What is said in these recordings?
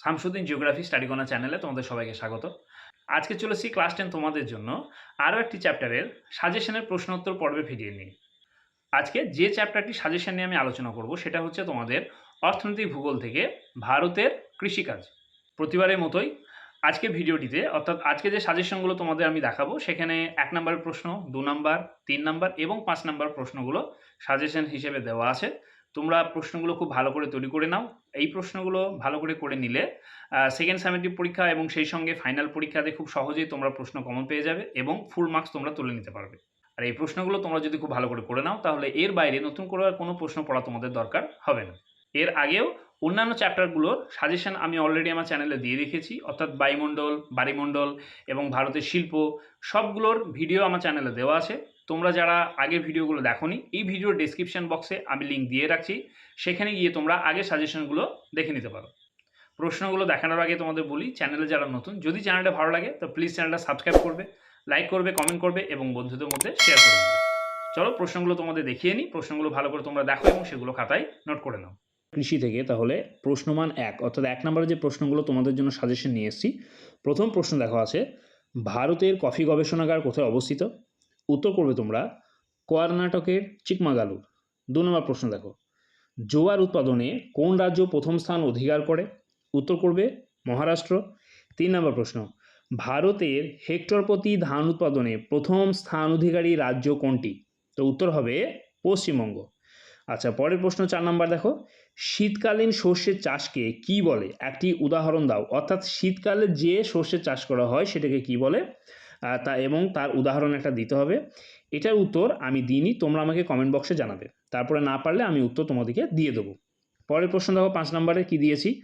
Shamsuddin geography study corner চ্যানেলে তোমাদের সবাইকে স্বাগত। আজকে চলেছি ক্লাস টেন তোমাদের জন্য আরও একটি চ্যাপ্টারের সাজেশনের প্রশ্নোত্তর পর্বে ফিরিয়ে নিয়ে। আজকে যে চ্যাপ্টারটি সাজেশন নিয়ে আমি আলোচনা করব সেটা হচ্ছে তোমাদের অর্থনৈতিক ভূগোল থেকে ভারতের কৃষিকাজ। প্রতিবারের মতোই আজকে ভিডিওটিতে, অর্থাৎ আজকে যে সাজেশনগুলো তোমাদের আমি দেখাবো, সেখানে এক নম্বরের প্রশ্ন, দু নম্বর, তিন নম্বর এবং পাঁচ নম্বর প্রশ্নগুলো সাজেশন হিসেবে দেওয়া আছে। তোমরা প্রশ্নগুলো খুব ভালো করে তৈরি করে নাও। এই প্রশ্নগুলো ভালো করে করে নিলে সেকেন্ড সেমেটিভ পরীক্ষা এবং সেই সঙ্গে ফাইনাল পরীক্ষাতে খুব সহজেই তোমরা প্রশ্ন কমন পেয়ে যাবে এবং ফুল মার্কস তোমরা তুলে নিতে পারবে। আর এই প্রশ্নগুলো তোমরা যদি খুব ভালো করে করে নাও, তাহলে এর বাইরে নতুন করে আর কোনো প্রশ্ন পড়া তোমাদের দরকার হবে না। এর আগেও অন্যান্য চ্যাপ্টারগুলোর সাজেশন আমি অলরেডি আমার চ্যানেলে দিয়ে রেখেছি, অর্থাৎ বায়ুমণ্ডল বাড়িমণ্ডল এবং ভারতের শিল্প, সবগুলোর ভিডিও আমার চ্যানেলে দেওয়া আছে। তোমরা যারা আগে ভিডিওগুলো দেখোনি, এই ভিডিওর ডেসক্রিপশন বক্সে আমি লিঙ্ক দিয়ে রাখছি। সেখানে গিয়ে তোমরা আগে সাজেশনগুলো দেখে নিতে পারো। প্রশ্নগুলো দেখানোর আগে তোমাদের বলি চ্যানেলে যারা নতুন, যদি চ্যানেলটা ভালো লাগে, তো প্লিজ চ্যানেলটা সাবস্ক্রাইব করবে লাইক করবে কমেন্ট করবে এবং বন্ধুদের মধ্যে শেয়ার করে দেবে। চলো, প্রশ্নগুলো তোমাদের দেখিয়ে নিই। প্রশ্নগুলো ভালো করে তোমরা দেখো এবং সেগুলো খাতায় নোট করে নাও। কৃষি থেকে তাহলে প্রশ্নমান এক, অর্থাৎ এক নম্বরে যে প্রশ্নগুলো তোমাদের জন্য সাজেশন নিয়ে এসেছি, প্রথম প্রশ্ন দেখো আছে, ভারতের কফি গবেষণাগার কোথায় অবস্থিত? উত্তর করবে তোমরা কর্ণাটকের চিকমাগালুর দু নম্বর প্রশ্ন দেখো। জোয়ার উৎপাদনে কোন রাজ্য প্রথম স্থান অধিকার করে? উত্তর করবে মহারাষ্ট্র। তিন নম্বর প্রশ্ন। ভারতের হেক্টর প্রতি ধান উৎপাদনে প্রথম স্থান অধিকারী রাজ্য কোনটি? তো উত্তর হবে পশ্চিমবঙ্গ। আচ্ছা পরের প্রশ্ন চার নম্বর দেখো। শীতকালীন সর্ষের চাষকে কি বলে? একটি উদাহরণ দাও। অর্থাৎ শীতকালে যে সর্ষের চাষ করা হয় সেটাকে কি বলে? তা এবং তার উদাহরণ একটা দিতে হবে। এটার উত্তর আমি দিইনি, তোমরা আমাকে কমেন্ট বক্সে জানাবে। তারপরে না পারলে আমি উত্তর তোমাদেরকে দিয়ে দেবো। পরের প্রশ্ন দেখো, পাঁচ নম্বরে কি দিয়েছি?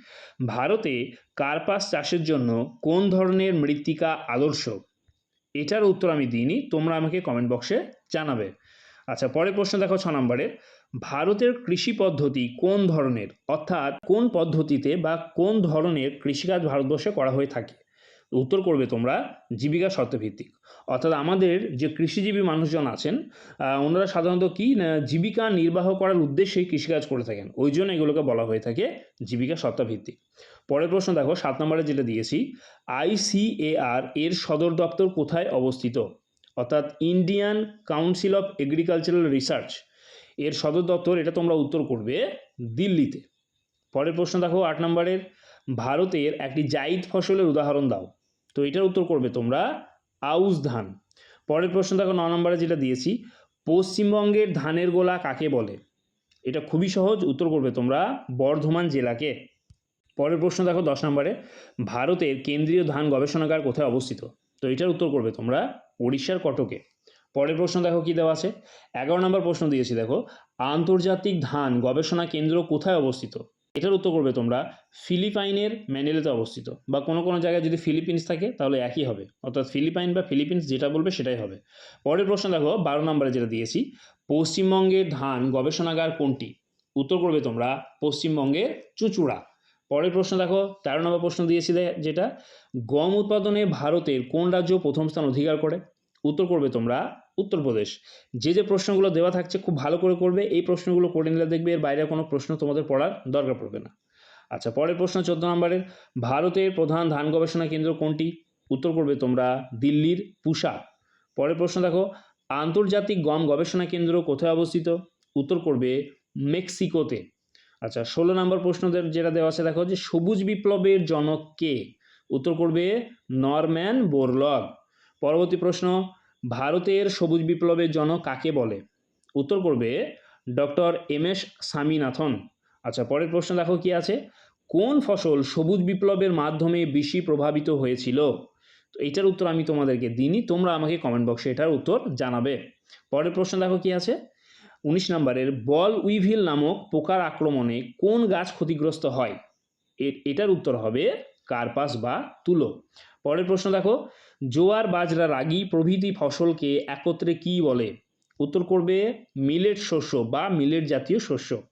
ভারতে কার্পাস চাষের জন্য কোন ধরনের মৃত্তিকা আদর্শ? এটার উত্তর আমি দিইনি, তোমরা আমাকে কমেন্ট বক্সে জানাবে। আচ্ছা পরের প্রশ্ন দেখো, ছ নম্বরের ভারতের কৃষি পদ্ধতি কোন ধরনের? অর্থাৎ কোন পদ্ধতিতে বা কোন ধরনের কৃষিকাজ ভারতবর্ষে করা হয়ে থাকে? উত্তর করবে তোমরা জীবিকা শর্তভিত্তিক। অর্থাৎ আমাদের যে কৃষিজীবী মানুষজন আছেন ওনারা সাধারণত কি জীবিকা নির্বাহ করার উদ্দেশ্যে কৃষিকাজ করে থাকেন। ওই জন্য এগুলোকে বলা হয়ে থাকে জীবিকা সত্তাভিত্তিক পরের প্রশ্ন দেখো, সাত নম্বরে যেটা দিয়েছি আইসিএআর এর সদর দপ্তর কোথায় অবস্থিত? অর্থাৎ Indian Council of Agricultural Research এর সদর দপ্তর, এটা তোমরা উত্তর করবে দিল্লিতে। পরের প্রশ্ন দেখো, আট নম্বরের ভারতের একটি জাইদ ফসলের উদাহরণ দাও। তো এটার উত্তর করবে তোমরা আউস ধান। পরের প্রশ্ন দেখো, ন নম্বরে যেটা দিয়েছি, পশ্চিমবঙ্গের ধানের গোলা কাকে বলে? এটা খুবই সহজ, উত্তর করবে তোমরা বর্ধমান জেলাকে। পরের প্রশ্ন দেখো, দশ নম্বরে, ভারতের কেন্দ্রীয় ধান গবেষণাগার কোথায় অবস্থিত? তো এটার উত্তর করবে তোমরা উড়িষ্যার কটকে। পরের প্রশ্ন দেখো, কি দেওয়া আছে? এগারো নম্বর প্রশ্ন দিয়েছি, দেখো, আন্তর্জাতিক ধান গবেষণা কেন্দ্র কোথায় অবস্থিত? এটার উত্তর করবে তোমরা, ফিলিপাইনের ম্যানিলাতে অবস্থিত। বা কোনো কোনো জায়গায় যদি ফিলিপিন্স থাকে, তাহলে একই হবে। অর্থাৎ ফিলিপাইন বা ফিলিপিন্স যেটা বলবে সেটাই হবে। পরের প্রশ্ন দেখো, বারো নম্বরে যেটা দিয়েছি, পশ্চিমবঙ্গের ধান গবেষণাগার কোনটি? উত্তর করবে তোমরা, পশ্চিমবঙ্গের চুচুড়া। পরের প্রশ্ন দেখো, তেরো নম্বর প্রশ্ন দিয়েছি যেটা, গম উৎপাদনে ভারতের কোন রাজ্য প্রথম স্থান অধিকার করে? উত্তর করবে তোমরা উত্তরপ্রদেশ। যে যে প্রশ্নগুলো দেওয়া থাকছে খুব ভালো করে করবে, এই প্রশ্নগুলো করে নিলে দেখবে এর বাইরে কোনো প্রশ্ন তোমাদের পড়ার দরকার পড়বে না। আচ্ছা পরের প্রশ্ন চোদ্দ নম্বরের, ভারতের প্রধান ধান গবেষণা কেন্দ্র কোনটি? উত্তর করবে তোমরা দিল্লির পুষা। পরের প্রশ্ন দেখো, আন্তর্জাতিক গম গবেষণা কেন্দ্র কোথায় অবস্থিত? উত্তর করবে মেক্সিকোতে। আচ্ছা ষোলো নম্বর প্রশ্নদের যেটা দেওয়া আছে দেখো যে, সবুজ বিপ্লবের জনক কে? উত্তর করবে নরম্যান বোরলগ। পরবর্তী প্রশ্ন ভারতের সবুজ বিপ্লবের জনক কাকে বলে? উত্তর করবে ডক্টর এম এস স্বামীনাথন। আচ্ছা পরের প্রশ্ন দেখো কি আছে? কোন ফসল সবুজ বিপ্লবের মাধ্যমে বেশি প্রভাবিত হয়েছিল? তো এটার উত্তর আমি তোমাদেরকে দিনই তোমরা আমাকে কমেন্ট বক্সে এটার উত্তর জানাবে। পরের প্রশ্ন দেখো কি আছে? উনিশ নম্বরের বল উইভিল নামক পোকার আক্রমণে কোন গাছ ক্ষতিগ্রস্ত হয়? এটার উত্তর হবে কার্পাস বা তুলো। পরের প্রশ্ন দেখো জোয়ার বাজরা রাগি প্রভৃতি ফসলকে একত্রে কি বলে? উত্তর করবে, মিলেট শস্য বা মিলেট জাতীয় শস্য।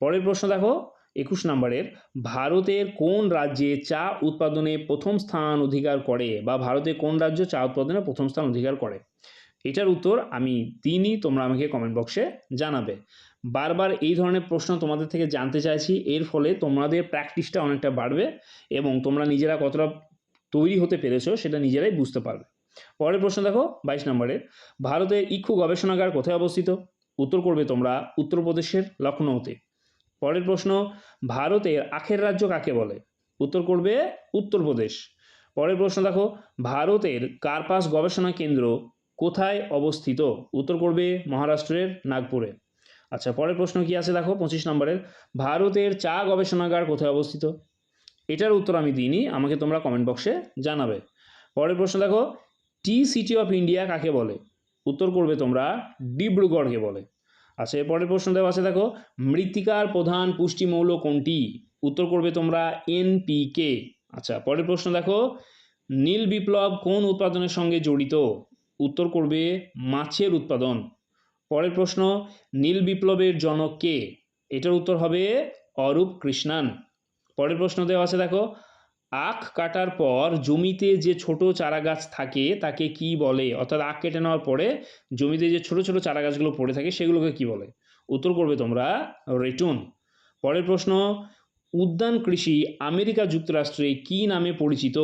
পরের প্রশ্ন দেখো, একুশ নম্বরের, ভারতের কোন রাজ্যে চা উৎপাদনে প্রথম স্থান অধিকার করে বা ভারতের কোন রাজ্য চা উৎপাদনে প্রথম স্থান অধিকার করে? এটার উত্তর আমি দিইনি, তোমরা আমাকে কমেন্ট বক্সে জানাবে। বারবার এই ধরনের প্রশ্ন তোমাদের থেকে জানতে চাইছি, এর ফলে তোমাদের প্র্যাকটিসটা অনেকটা বাড়বে এবং তোমরা নিজেরা কতটা তৈরি হতে পেরেছ, সেটা নিজেরাই বুঝতে পারবে। পরের প্রশ্ন দেখো, বাইশ নম্বরের। ভারতের ইক্ষু গবেষণাগার কোথায় অবস্থিত? উত্তর করবে তোমরা উত্তরপ্রদেশের লখনৌতে। পরের প্রশ্ন, ভারতের আখের রাজ্য কাকে বলে? উত্তর করবে উত্তরপ্রদেশ। পরের প্রশ্ন দেখো, ভারতের কার্পাস গবেষণা কেন্দ্র কোথায় অবস্থিত? উত্তর করবে মহারাষ্ট্রের নাগপুরে। আচ্ছা পরের প্রশ্ন কি আছে দেখো, পঁচিশ নম্বরের। ভারতের চা গবেষণাগার কোথায় অবস্থিত? এটার উত্তর আমি দিইনি, আমাকে তোমরা কমেন্ট বক্সে জানাবে। পরের প্রশ্ন দেখো টি সিটি অফ ইন্ডিয়া কাকে বলে? উত্তর করবে তোমরা ডিব্রুগড়কে বলে। আচ্ছা এর পরের প্রশ্ন দেওয়া আছে দেখো, মৃত্তিকার প্রধান পুষ্টিমৌল কোনটি? উত্তর করবে তোমরা এনপিকে আচ্ছা পরের প্রশ্ন দেখো, নীল বিপ্লব কোন উৎপাদনের সঙ্গে জড়িত? উত্তর করবে মাছের উৎপাদন। পরের প্রশ্ন, নীল বিপ্লবের জনক কে? এটার উত্তর হবে অরূপ কৃষ্ণান। পরের প্রশ্ন দেওয়া আছে, দেখো। আখ কাটার পর জমিতে যে ছোট চারা গাছ থাকে, তাকে কি বলে? অর্থাৎ আখ কেটে নেওয়ার পরে জমিতে যে ছোট ছোট চারা গাছগুলো পড়ে থাকে, সেগুলোকে কি বলে? উত্তর করবে তোমরা রেটুন। পরের প্রশ্ন, উদ্যান কৃষি আমেরিকা যুক্তরাষ্ট্রে কি নামে পরিচিত?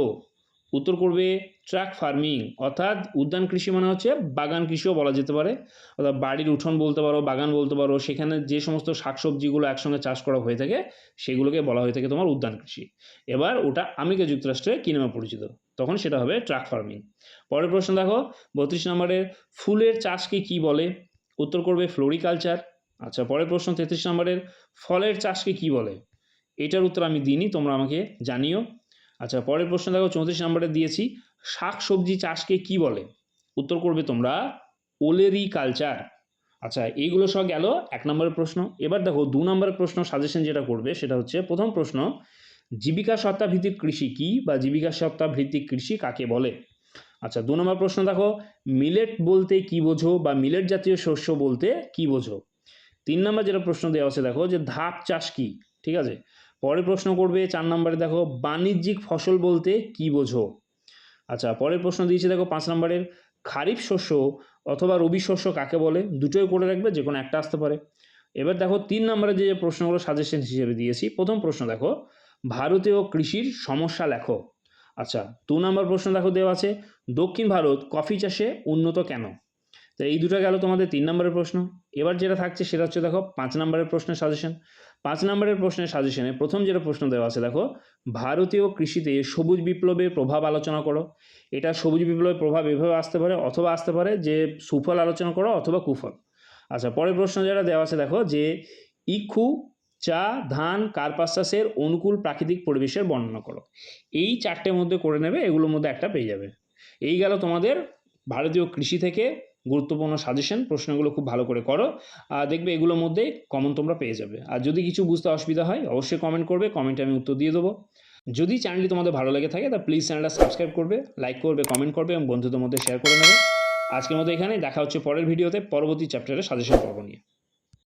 উত্তর করবে ট্রাক ফার্মিং, অর্থাৎ উদ্যান কৃষি মানে হচ্ছে বাগান কৃষিও বলা যেতে পারে। অর্থাৎ বাড়ির উঠোন বলতে পারো, বাগান বলতে পারো, সেখানে যে সমস্ত শাকসবজিগুলো একসঙ্গে চাষ করা হয়ে থাকে, সেগুলোকে বলা হয়ে থাকে তোমার উদ্যান কৃষি। এবার ওটা আমেরিকা যুক্তরাষ্ট্রে কী নামে পরিচিত? তখন সেটা হবে ট্রাক ফার্মিং। পরের প্রশ্ন দেখো, বত্রিশ নম্বরের ফুলের চাষকে কি বলে? উত্তর করবে ফ্লোরিকালচার। আচ্ছা পরের প্রশ্ন তেত্রিশ নম্বরের ফলের চাষকে কি বলে? এটার উত্তর আমি দিইনি, তোমরা আমাকে জানিও। আচ্ছা পরের প্রশ্ন দেখো, চৌত্রিশ নম্বরে দিয়েছি শাক সবজি চাষকে কি বলে? উত্তর করবে তোমরা ওলেরি কালচার আচ্ছা এইগুলো সব গেল এক নম্বরের প্রশ্ন। এবার দেখো, দু নম্বরের প্রশ্ন সাজেশন যেটা করবে, সেটা হচ্ছে, প্রথম প্রশ্ন, জীবিকা সত্তা ভিত্তিক কৃষি কি বা জীবিকা সত্তা ভিত্তিক কৃষি কাকে বলে? আচ্ছা দু নম্বর প্রশ্ন দেখো, মিলেট বলতে কি বোঝো বা মিলেট জাতীয় শস্য বলতে কি বোঝো? তিন নম্বর যেটা প্রশ্ন দেওয়া আছে, দেখো, যে ধাপ চাষ কি, ঠিক আছে? পরের প্রশ্ন করবে চার নম্বরে দেখো, বাণিজ্যিক ফসল বলতে কি বোঝো? আচ্ছা পরের প্রশ্ন দিয়েছে দেখো পাঁচ নম্বরের, খারিফ শস্য অথবা রবি শস্য কাকে বলে? দুটোই করে রাখবে যে কোনো একটা আসতে পারে। এবার দেখো, তিন নম্বরে যে প্রশ্নগুলো সাজেশন হিসেবে দিয়েছি, প্রথম প্রশ্ন দেখো, ভারতীয় কৃষির সমস্যা লেখো। আচ্ছা দু নম্বর প্রশ্ন দেখো দেওয়া আছে, দক্ষিণ ভারত কফি চাষে উন্নত কেন? তো এই দুটো গেল তোমাদের তিন নম্বরের প্রশ্ন। এবার যেটা থাকছে সেটা হচ্ছে দেখো, পাঁচ নম্বরের প্রশ্নের সাজেশন পাঁচ নম্বরের প্রশ্নের সাজেশনে প্রথম যেটা প্রশ্ন দেওয়া আছে, দেখো, ভারতীয় কৃষিতে সবুজ বিপ্লবের প্রভাব আলোচনা করো। এটা সবুজ বিপ্লবের প্রভাব এভাবে আসতে পারে অথবা আসতে পারে যে সুফল আলোচনা করো অথবা কুফল। আচ্ছা পরের প্রশ্ন যেটা দেওয়া আছে, দেখো, যে ইক্ষু, চা, ধান কার্পাস চাষের অনুকূল প্রাকৃতিক পরিবেশের বর্ণনা করো। এই চারটের মধ্যে করে নেবে, এগুলোর মধ্যে একটা পেয়ে যাবে। এই গেল তোমাদের ভারতীয় কৃষি থেকে গুরুত্বপূর্ণ সাজেশন প্রশ্নগুলো খুব ভালো করে করো। আর দেখবে এগুলোর মধ্যে কমন তোমরা পেয়ে যাবে। আর যদি কিছু বুঝতে অসুবিধা হয়, অবশ্যই কমেন্ট করবে কমেন্টে আমি উত্তর দিয়ে দেবো। যদি চ্যানেলটি তোমাদের ভালো লাগে থাকে, তা প্লিজ চ্যানেলটা সাবস্ক্রাইব করবে লাইক করবে কমেন্ট করবে এবং বন্ধুদের মধ্যে শেয়ার করে নেবে। আজকের মতো এখানে দেখা হচ্ছে পরের ভিডিওতে পরবর্তী চ্যাপ্টারে সাজেশন পর্ব নিয়ে।